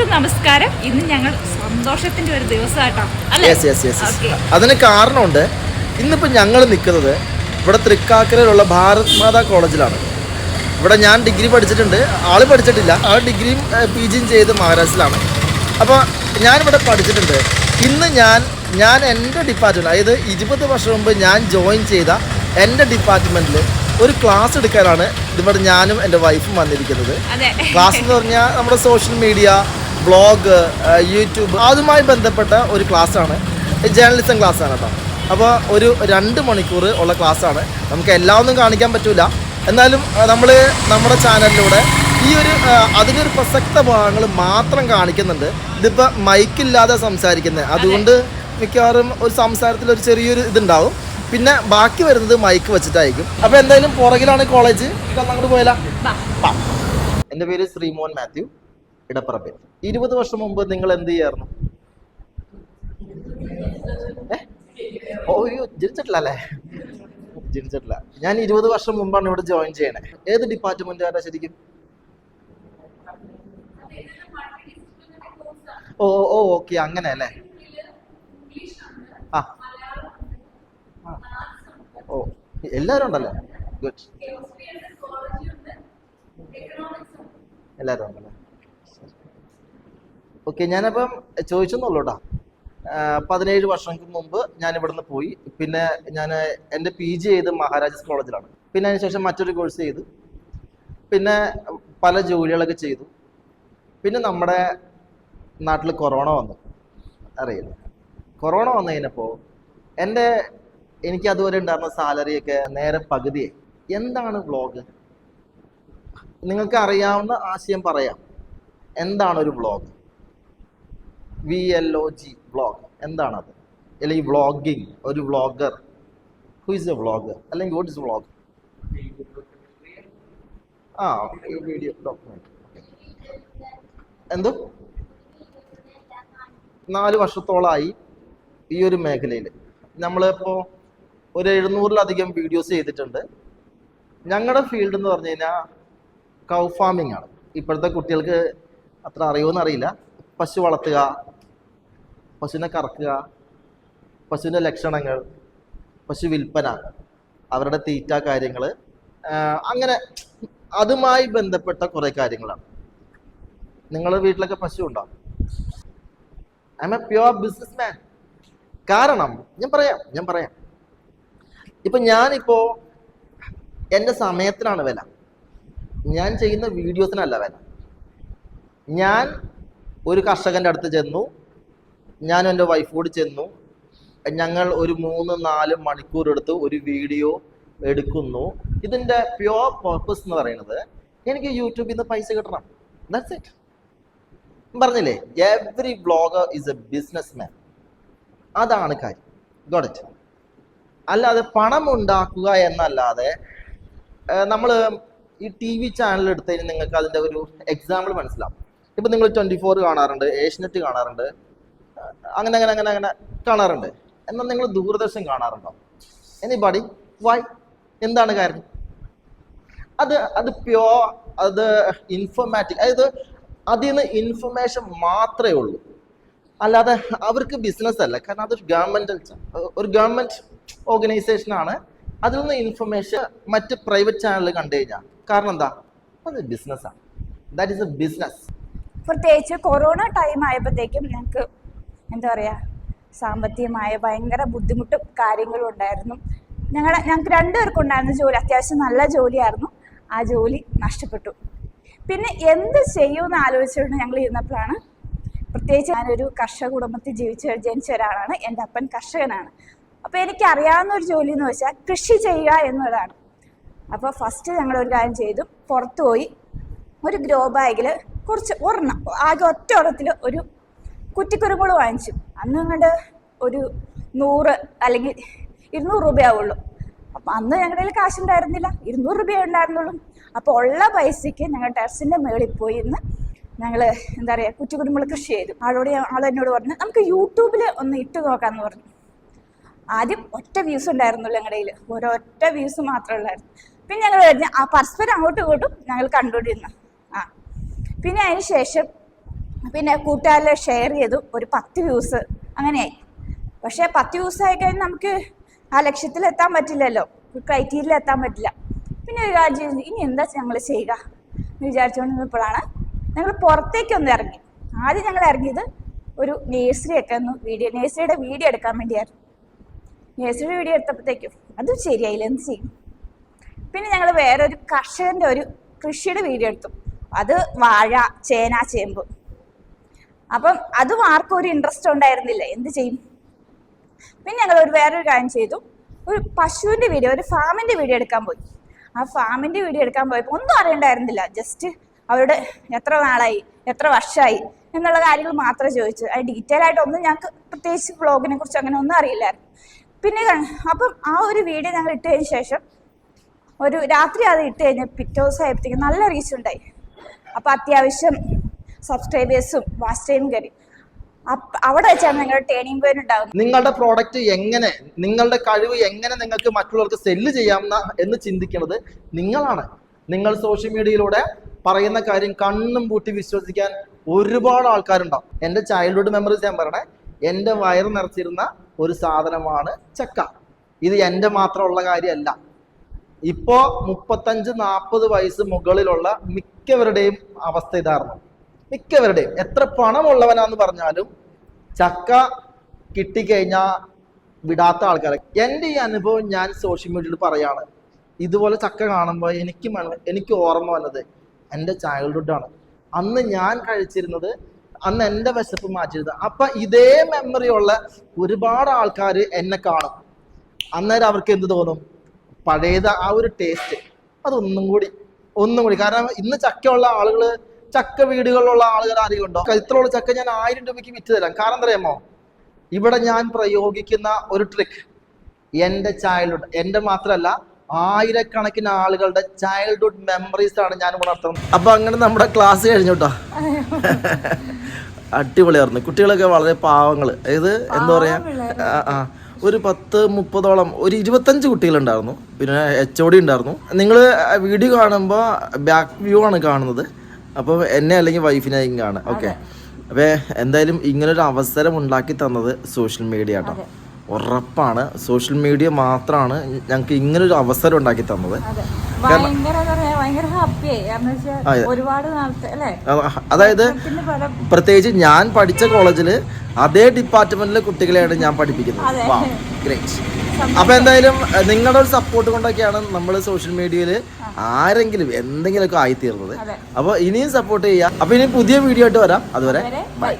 എല്ലാവർക്കും നമസ്കാരം. ഇന്ന് ഞങ്ങൾ സന്തോഷത്തിന്റെ ഒരു ദിവസമായിട്ടാണ് അതിന് കാരണമുണ്ട് ഇന്നിപ്പോൾ ഞങ്ങൾ നിൽക്കുന്നത് ഇവിടെ തൃക്കാക്കരയിലുള്ള ഭാരത് മാതാ കോളേജിലാണ്. ഇവിടെ ഞാൻ ഡിഗ്രി പഠിച്ചിട്ടുണ്ട് ആൾ പഠിച്ചിട്ടില്ല. ആ ഡിഗ്രിയും പി ജിയും ചെയ്ത് മഹാരാഷ്ട്രയിലാണ്. അപ്പോൾ ഞാനിവിടെ പഠിച്ചിട്ടുണ്ട്. ഇന്ന് ഞാൻ ഞാൻ എന്റെ ഡിപ്പാർട്ട്മെന്റ് അതായത് ഇരുപത് വർഷം മുമ്പ് ഞാൻ ജോയിൻ ചെയ്ത എന്റെ ഡിപ്പാർട്ട്മെന്റിൽ ഒരു ക്ലാസ് എടുക്കാനാണ് ഇവിടെ ഞാനും എന്റെ വൈഫും വന്നിരിക്കുന്നത്. ക്ലാസ് എന്ന് പറഞ്ഞാൽ നമ്മുടെ സോഷ്യൽ മീഡിയ ബ്ലോഗ് യൂട്യൂബ് അതുമായി ബന്ധപ്പെട്ട ഒരു ക്ലാസ്സാണ്. ജേർണലിസം ക്ലാസ്സാണ് കേട്ടോ. അപ്പോൾ ഒരു രണ്ട് മണിക്കൂർ ഉള്ള ക്ലാസ്സാണ്. നമുക്ക് എല്ലാം ഒന്നും കാണിക്കാൻ പറ്റില്ല എന്നാലും നമ്മൾ നമ്മുടെ ചാനലിലൂടെ ഈ ഒരു അതിനൊരു പ്രസക്ത ഭാഗങ്ങൾ മാത്രം കാണിക്കുന്നുണ്ട്. ഇതിപ്പോൾ മൈക്കില്ലാതെ സംസാരിക്കുന്നത് അതുകൊണ്ട് മിക്കവാറും ഒരു സംസാരത്തിൽ ഒരു ചെറിയൊരു ഇതുണ്ടാവും. പിന്നെ ബാക്കി വരുന്നത് മൈക്ക് വെച്ചിട്ടായിരിക്കും. അപ്പൊ എന്തായാലും പുറകിലാണ് കോളേജ് അങ്ങോട്ട് പോയാലോ? എന്റെ എന്റെ പേര് ശ്രീമോഹൻ മാത്യു. ഇടപ്പറമ്പിൽ. ഇരുപത് വർഷം മുമ്പ് നിങ്ങൾ എന്ത് ചെയ്യായിരുന്നു? ഓ ജനിച്ചിട്ടില്ല അല്ലേ? ജനിച്ചിട്ടില്ല. ഞാൻ ഇരുപത് വർഷം മുമ്പാണ് ഇവിടെ ജോയിൻ ചെയ്യണേ. ഏത് ഡിപ്പാർട്ട്മെന്റാണ് ശരിക്കും? ഓ ഓ ഓക്കെ അങ്ങനെ അല്ലേ? ആ. ഓ എല്ലാവരും ഉണ്ടല്ലേ? ഗുഡ് എല്ലാവരും ഉണ്ടല്ലേ? ഓക്കെ ഞാനപ്പം ചോദിച്ചെന്നുള്ളൂ കേട്ടോ പതിനേഴ് വർഷങ്ങൾക്ക് മുമ്പ് ഞാൻ ഇവിടുന്ന് പോയി. പിന്നെ ഞാൻ എന്റെ പി ജി ചെയ്ത് മഹാരാജാസ് കോളേജിലാണ്. പിന്നെ അതിനുശേഷം മറ്റൊരു കോഴ്സ് ചെയ്തു. പിന്നെ പല ജോലികളൊക്കെ ചെയ്തു. പിന്നെ നമ്മുടെ നാട്ടിൽ കൊറോണ വന്നു. അറിയില്ല. കൊറോണ വന്നു കഴിഞ്ഞപ്പോൾ എന്റെ എനിക്ക് അതുവരെ ഉണ്ടായിരുന്ന സാലറിയൊക്കെ നേരെ പകുതിയെ എന്താണ് വ്ളോഗ് നിങ്ങൾക്ക് അറിയാവുന്ന ആശയം പറയാം. എന്താണ് ഒരു vlog V L O G vlog എന്താണത്? അല്ലെങ്കിൽ വ്ളോഗിങ് ഒരു vlogger who is a vlogger അല്ലെങ്കിൽ വാട്ട് ഇസ് വ്ളോഗ് ആ വീഡിയോ ഡോക്യുമെന്റ് എന്തോ? നാല് വർഷത്തോളമായി ഈ ഒരു മേഖലയിൽ നമ്മളിപ്പോൾ ഒരു എഴുന്നൂറിലധികം വീഡിയോസ് ചെയ്തിട്ടുണ്ട്. ഞങ്ങളുടെ ഫീൽഡ് എന്ന് പറഞ്ഞു കഴിഞ്ഞാൽ കൗ ഫാമിംഗ് ആണ്. ഇപ്പോഴത്തെ കുട്ടികൾക്ക് അത്ര അറിയുമെന്ന് അറിയില്ല പശു വളർത്തുക പശുവിനെ കറക്കുക പശുവിന്റെ ലക്ഷണങ്ങൾ പശു വിൽപ്പന അവരുടെ തീറ്റ കാര്യങ്ങൾ അങ്ങനെ അതുമായി ബന്ധപ്പെട്ട കുറേ കാര്യങ്ങളാണ്. നിങ്ങളുടെ വീട്ടിലൊക്കെ പശു ഉണ്ടോ? I am a pure business man കാരണം ഞാൻ പറയാം ഞാൻ പറയാം. ഇപ്പം ഞാനിപ്പോൾ എന്റെ സമയത്തിനാണ് വില. ഞാൻ ചെയ്യുന്ന വീഡിയോസിനല്ല വില. ഞാൻ ഒരു കർഷകന്റെ അടുത്ത് ചെന്നു ഞാൻ എന്റെ വൈഫ് കൂടി ചെന്നു. ഞങ്ങൾ ഒരു മൂന്ന് നാല് മണിക്കൂർ എടുത്ത് ഒരു വീഡിയോ എടുക്കുന്നു. ഇതിന്റെ പ്യുവർ പർപ്പസ് എന്ന് പറയുന്നത് എനിക്ക് യൂട്യൂബിൽ നിന്ന് പൈസ കിട്ടണം. ദാറ്റ്സ് ഇറ്റ് പറഞ്ഞില്ലേ every blogger is a business man അതാണ് കാര്യം. ഗോഡ് ഇറ്റ് അല്ലാതെ പണം ഉണ്ടാക്കുക എന്നല്ലാതെ നമ്മൾ ഈ ടി വി ചാനൽ എടുത്തതിന് നിങ്ങൾക്ക് അതിന്റെ ഒരു എക്സാമ്പിൾ മനസ്സിലാവും. ഇപ്പം നിങ്ങൾ ട്വന്റി ഫോർ കാണാറുണ്ട് ഏഷ്യനെറ്റ് കാണാറുണ്ട്. അങ്ങനെ അങ്ങനെ അങ്ങനെ അങ്ങനെ കാണാറുണ്ട്. എന്നാൽ നിങ്ങൾ ദൂരദർശൻ കാണാറുണ്ടോ? എനിബാഡി വൈ എന്താണ് കാര്യം? അത് അത് പ്യോ അത് ഇൻഫോർമാറ്റിക് അതായത് അതിൽ നിന്ന് ഇൻഫർമേഷൻ മാത്രമേ ഉള്ളൂ. അല്ലാതെ അവർക്ക് ബിസിനസ് അല്ല. കാരണം അതൊരു ഗവൺമെന്റ് ഒരു ഗവൺമെന്റ് ഓർഗനൈസേഷൻ ആണ്. അതിൽ നിന്ന് ഇൻഫർമേഷൻ മറ്റ് പ്രൈവറ്റ് ചാനൽ കണ്ടു കഴിഞ്ഞാൽ കാരണം എന്താ? അത് ബിസിനസ്സാണ് ദാറ്റ് ഇസ് എ ബിസിനസ് പ്രത്യേകിച്ച് കൊറോണ ടൈം ആയപ്പോഴത്തേക്കും ഞങ്ങൾക്ക് എന്താ പറയുക സാമ്പത്തികമായ ഭയങ്കര ബുദ്ധിമുട്ടും കാര്യങ്ങളും ഉണ്ടായിരുന്നു. ഞങ്ങളെ ഞങ്ങൾക്ക് രണ്ടുപേർക്കും ഉണ്ടായിരുന്ന ജോലി അത്യാവശ്യം നല്ല ജോലിയായിരുന്നു. ആ ജോലി നഷ്ടപ്പെട്ടു. പിന്നെ എന്ത് ചെയ്യുമെന്ന് ആലോചിച്ചുകൊണ്ട് ഞങ്ങൾ ഇരുന്നപ്പോഴാണ് പ്രത്യേകിച്ച് ഞാനൊരു കർഷക കുടുംബത്തിൽ ജീവിച്ച് ജനിച്ച ഒരാളാണ്. എന്റെ അപ്പൻ കർഷകനാണ്. അപ്പോൾ എനിക്ക് അറിയാവുന്ന ഒരു ജോലി എന്ന് വെച്ചാൽ കൃഷി ചെയ്യുക എന്നുള്ളതാണ്. അപ്പോൾ ഫസ്റ്റ് ഞങ്ങൾ ഒരു കാര്യം ചെയ്തു. പുറത്തു പോയി ഒരു ഗ്രോ ബാഗിൽ കുറച്ച് ഒരെണ്ണം ആകെ ഒറ്റ ഒരു കുറ്റിക്കുരുമുളക് വാങ്ങിച്ചു. അന്ന് അങ്ങോട്ട് ഒരു നൂറ് അല്ലെങ്കിൽ ഇരുന്നൂറ് രൂപയാവുള്ളൂ. അപ്പം അന്ന് ഞങ്ങളുടെ കയ്യിൽ കാശുണ്ടായിരുന്നില്ല. ഇരുന്നൂറ് രൂപയേ ഉണ്ടായിരുന്നുള്ളൂ. അപ്പോൾ ഉള്ള പൈസയ്ക്ക് ഞങ്ങൾ ടെറസിന്റെ മുകളിൽ പോയി ഇന്ന് ഞങ്ങൾ എന്താ പറയുക കുറ്റിക്കുരുമുളക് കൃഷി ചെയ്തു. ആളോട് ആളെന്നോട് എന്നോട് പറഞ്ഞു നമുക്ക് യൂട്യൂബിൽ ഒന്ന് ഇട്ട് നോക്കാമെന്ന് പറഞ്ഞു. ആദ്യം ഒറ്റ വ്യൂസ് ഉണ്ടായിരുന്നുള്ളൂ ഞങ്ങളുടെ കയ്യിൽ ഒരൊറ്റ വ്യൂസ് മാത്രമേ ഉള്ളായിരുന്നു. പിന്നെ ഞങ്ങൾ ആ പരസ്പരം അങ്ങോട്ടും ഇങ്ങോട്ടും ഞങ്ങൾ കണ്ടുകൊണ്ടിരുന്നു ആ. പിന്നെ അതിന് ശേഷം പിന്നെ കൂട്ടുകാരിലെ ഷെയർ ചെയ്തു. ഒരു പത്ത് വ്യൂസ് അങ്ങനെയായി. പക്ഷേ പത്ത് വ്യൂസ് ആയി കഴിഞ്ഞാൽ നമുക്ക് ആ ലക്ഷ്യത്തിൽ എത്താൻ പറ്റില്ലല്ലോ. ക്രൈറ്റീരിയയിൽ എത്താൻ പറ്റില്ല. പിന്നെ ഒരു ചെയ്തു, ഇനി എന്താ ഞങ്ങൾ ചെയ്യുക? എന്ന് വിചാരിച്ചുകൊണ്ട് നിന്നപ്പോഴാണ് ഞങ്ങൾ പുറത്തേക്കൊന്ന് ഇറങ്ങി. ആദ്യം ഞങ്ങൾ ഇറങ്ങിയത് ഒരു നേഴ്സറി ഒക്കെ ഒന്ന് വീഡിയോ നേഴ്സറിയുടെ വീഡിയോ എടുക്കാൻ വേണ്ടിയായിരുന്നു. നേഴ്സറി വീഡിയോ എടുത്തപ്പോഴത്തേക്കും അതും ശരിയായില്ല. എന്ത് ചെയ്യും? പിന്നെ ഞങ്ങൾ വേറെ ഒരു കർഷകന്റെ ഒരു കൃഷിയുടെ വീഡിയോ എടുത്തു. അത് വാഴ ചേന ചേമ്പ്. അപ്പം അതും ആർക്കും ഒരു ഇൻട്രസ്റ്റ് ഉണ്ടായിരുന്നില്ല. എന്ത് ചെയ്യും? പിന്നെ ഞങ്ങൾ ഒരു വേറൊരു കാര്യം ചെയ്തു. ഒരു പശുവിന്റെ വീഡിയോ ഒരു ഫാമിന്റെ വീഡിയോ എടുക്കാൻ പോയി. ആ ഫാമിന്റെ വീഡിയോ എടുക്കാൻ പോയപ്പോൾ ഒന്നും അറിയണ്ടായിരുന്നില്ല. ജസ്റ്റ് അവരുടെ എത്ര നാളായി എത്ര വർഷമായി എന്നുള്ള കാര്യങ്ങൾ മാത്രമേ ചോദിച്ചു. അത് ഡീറ്റെയിൽ ആയിട്ട് ഒന്നും ഞങ്ങൾക്ക് പ്രത്യേകിച്ച് വ്ളോഗിനെ കുറിച്ച് അങ്ങനെ ഒന്നും അറിയില്ലായിരുന്നു. പിന്നെ അപ്പം ആ ഒരു വീഡിയോ ഞങ്ങൾ ഇട്ടതിന് ശേഷം ഒരു രാത്രി അത് ഇട്ട് കഴിഞ്ഞ് പിറ്റേ ദിവസം ആയപ്പോഴത്തേക്കും നല്ല റീച്ച് ഉണ്ടായി. അപ്പം അത്യാവശ്യം സബ്സ്ക്രൈബേഴ്സും ടൈം കയറി അവിടെ വെച്ചാണ് നിങ്ങളുടെ ടേണിംഗ് പോയിന്റ് ഉണ്ടാകുന്നത് നിങ്ങളുടെ പ്രോഡക്റ്റ് എങ്ങനെ നിങ്ങളുടെ കഴിവ് എങ്ങനെ നിങ്ങൾക്ക് മറ്റുള്ളവർക്ക് സെല്ല് ചെയ്യാം എന്ന് ചിന്തിക്കുന്നത് നിങ്ങളാണ്. നിങ്ങൾ സോഷ്യൽ മീഡിയയിലൂടെ പറയുന്ന കാര്യം കണ്ണും പൂട്ടി വിശ്വസിക്കാൻ ഒരുപാട് ആൾക്കാരുണ്ടാവും. എന്റെ ചൈൽഡ്ഹുഡ് മെമ്മറീസ് ഞാൻ പറയണേ എന്റെ വയർ നിറച്ചിരുന്ന ഒരു സാധനമാണ് ചക്ക. ഇത് എന്റെ മാത്രമുള്ള കാര്യമല്ല. ഇപ്പോ മുപ്പത്തഞ്ച് നാൽപ്പത് വയസ്സ് മുകളിലുള്ള മിക്കവരുടെയും അവസ്ഥ ഇതായിരുന്നു. മിക്കവരുടെയും എത്ര പണമുള്ളവനാന്ന് പറഞ്ഞാലും ചക്ക കിട്ടിക്കഴിഞ്ഞാൽ വിടാത്ത ആൾക്കാരെ. എന്റെ ഈ അനുഭവം ഞാൻ സോഷ്യൽ മീഡിയയിൽ പറയാണ്. ഇതുപോലെ ചക്ക കാണുമ്പോൾ എനിക്ക് എനിക്ക് ഓർമ്മ വന്നത് എന്റെ ചൈൽഡ്ഹുഡാണ് അന്ന് ഞാൻ കഴിച്ചിരുന്നത് അന്ന് എന്റെ വിശപ്പ് മാറ്റിയിരുന്നത്. അപ്പൊ ഇതേ മെമ്മറി ഉള്ള ഒരുപാട് ആൾക്കാർ എന്നെ കാണും. അന്നേരം അവർക്ക് എന്ത് തോന്നും? പഴയത് ആ ഒരു ടേസ്റ്റ് അതൊന്നും കൂടി ഒന്നും കൂടി. കാരണം ഇന്ന് ചക്കയുള്ള ആളുകൾ ചക്ക വീടുകളിലുള്ള ആളുകൾ ആരെങ്കിലും ഉണ്ടോ? ഇത്രയുള്ള ചക്ക ഞാൻ ആയിരം രൂപയ്ക്ക് വിറ്റ് തരാം. കാരണം എന്താ അറിയാമോ ഇവിടെ ഞാൻ പ്രയോഗിക്കുന്ന ഒരു ട്രിക്ക് എന്റെ ചൈൽഡ്ഹുഡ് എന്റെ മാത്രമല്ല ആയിരക്കണക്കിന് ആളുകളുടെ ചൈൽഡ്ഹുഡ് മെമ്മറീസ് ആണ് ഞാൻ ഉണർത്തുന്നത് അപ്പൊ അങ്ങനെ നമ്മുടെ ക്ലാസ് കഴിഞ്ഞു കേട്ടോ അടിപൊളിയായിരുന്നു. കുട്ടികളൊക്കെ വളരെ പാവങ്ങൾ. അതായത് എന്താ പറയാ? ആ ഒരു പത്ത് മുപ്പതോളം ഒരു ഇരുപത്തഞ്ച് കുട്ടികളുണ്ടായിരുന്നു. പിന്നെ എച്ച് ഒ ഡി ഉണ്ടായിരുന്നു. നിങ്ങൾ വീഡിയോ കാണുമ്പോൾ ബാക്ക് വ്യൂ ആണ് കാണുന്നത്. അപ്പോൾ എന്നെ അല്ലെങ്കിൽ വൈഫിനായിരിക്കും കാണാം ഓക്കെ അപ്പോൾ എന്തായാലും ഇങ്ങനൊരു അവസരം ഉണ്ടാക്കി തന്നത് സോഷ്യൽ മീഡിയ കേട്ടോ ഉറപ്പാണ്. സോഷ്യൽ മീഡിയ മാത്രമാണ് ഞങ്ങൾക്ക് ഇങ്ങനൊരു അവസരം ഉണ്ടാക്കി തന്നത്. അതായത് പ്രത്യേകിച്ച് ഞാൻ പഠിച്ച കോളേജിൽ അതേ ഡിപ്പാർട്ട്മെന്റിലെ കുട്ടികളെയാണ് ഞാൻ പഠിപ്പിക്കുന്നത്. ഗ്രേറ്റ് അപ്പൊ എന്തായാലും നിങ്ങളുടെ ഒരു സപ്പോർട്ട് കൊണ്ടൊക്കെയാണ് നമ്മൾ സോഷ്യൽ മീഡിയയിൽ ആരെങ്കിലും എന്തെങ്കിലുമൊക്കെ ആയിത്തീർന്നത്. അപ്പൊ ഇനിയും സപ്പോർട്ട് ചെയ്യാം. അപ്പൊ ഇനി പുതിയ വീഡിയോ ആയിട്ട് വരാം. അതുവരെ ബൈ